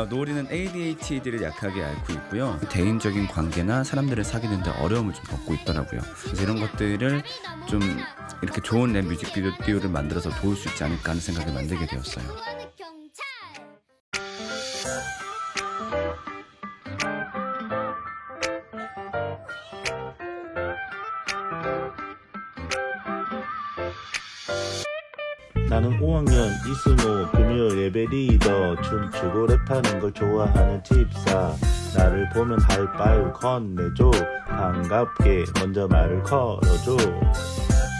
어, 노을이는 ADHD를 약하게 앓고 있고요. 대인적인 관계나 사람들을 사귀는데 어려움을 좀 겪고 있더라고요. 그래서 이런 것들을 좀 이렇게 좋은 랩 뮤직비디오를 만들어서 도울 수 있지 않을까 하는 생각을 만들게 되었어요. 나는 5학년 이승우 금요 예배 리더 춤추고 랩하는 걸 좋아하는 집사. 나를 보면 하이파이브 건네줘. 반갑게 먼저 말을 걸어줘.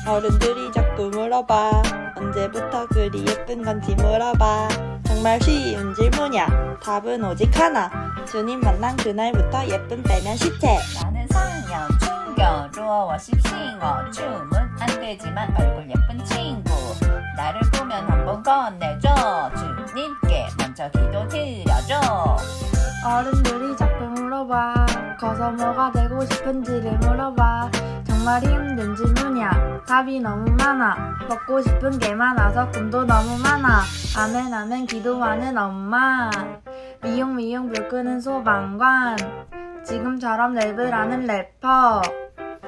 어른들이 자꾸 물어봐. 언제부터 그리 예쁜 건지 물어봐. 정말 쉬운 질문이야. 답은 오직 하나. 주님 만난 그날부터 예쁜 빼면 시체. 나는 4학년 충격 루어워 씹싱어. 춤은 안 되지만 얼굴 예쁜 친구 나를 보면 한번 건네줘. 주님께 먼저 기도 드려줘. 어른들이 자꾸 물어봐. 커서 뭐가 되고 싶은지를 물어봐. 정말 힘든 질문이야 답이 너무 많아. 먹고 싶은 게 많아서 꿈도 너무 많아. 아멘 아멘 기도하는 엄마. 미용 미용 불 끄는 소방관. 지금처럼 랩을 하는 래퍼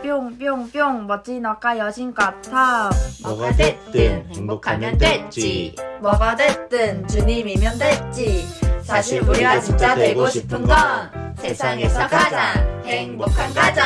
뿅뿅뿅 멋진 아까 여신 같아. 뭐가 됐든 행복하면 됐지. 뭐가 됐든 주님이면 됐지. 사실 우리가 진짜 되고 싶은 건 세상에서 가장 행복한 가정.